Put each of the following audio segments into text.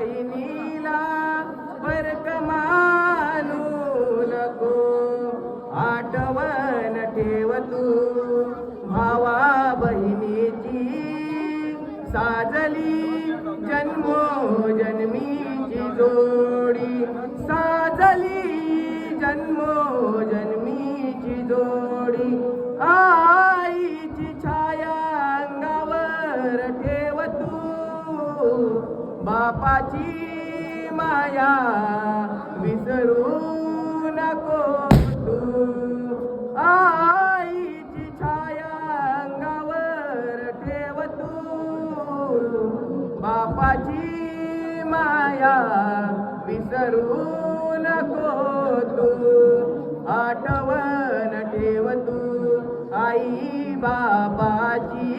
बहिणीला बरक मानू नको. आठवण ठेव तू. भावा बहिणीची साजली जन्मो जन्मीची जोडी. सा बापाची माया विसरू नको तू. आईची छाया अंगावर ठेव तू. बापाची माया विसरू नको तू. आठवण ठेव तू. आई बाबाची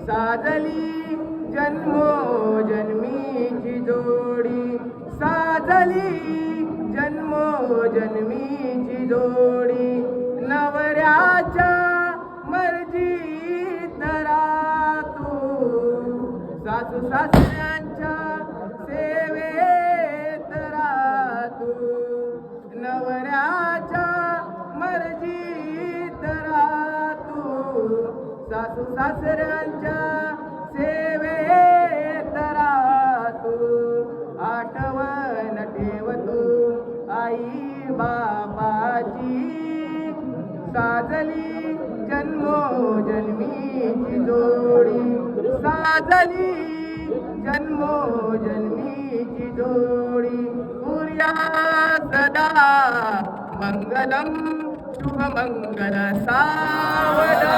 साजली जन्मो जन्मीची जोडी. साजली जन्मो जन्मीची जोडी. नवऱ्याच्या मर्जी राहा तू सासू सासऱ्यांच्या सेवेत राहा तू नवऱ्याच्या मर्जी राहा तू सासू सासऱ्यांच्या बाबाची साजली जन्मोजन्मीची जोडी. साजली जन्मोजन्मीची जोडी. सूर्या सदा मंगलम शुभमङ्गलसावदा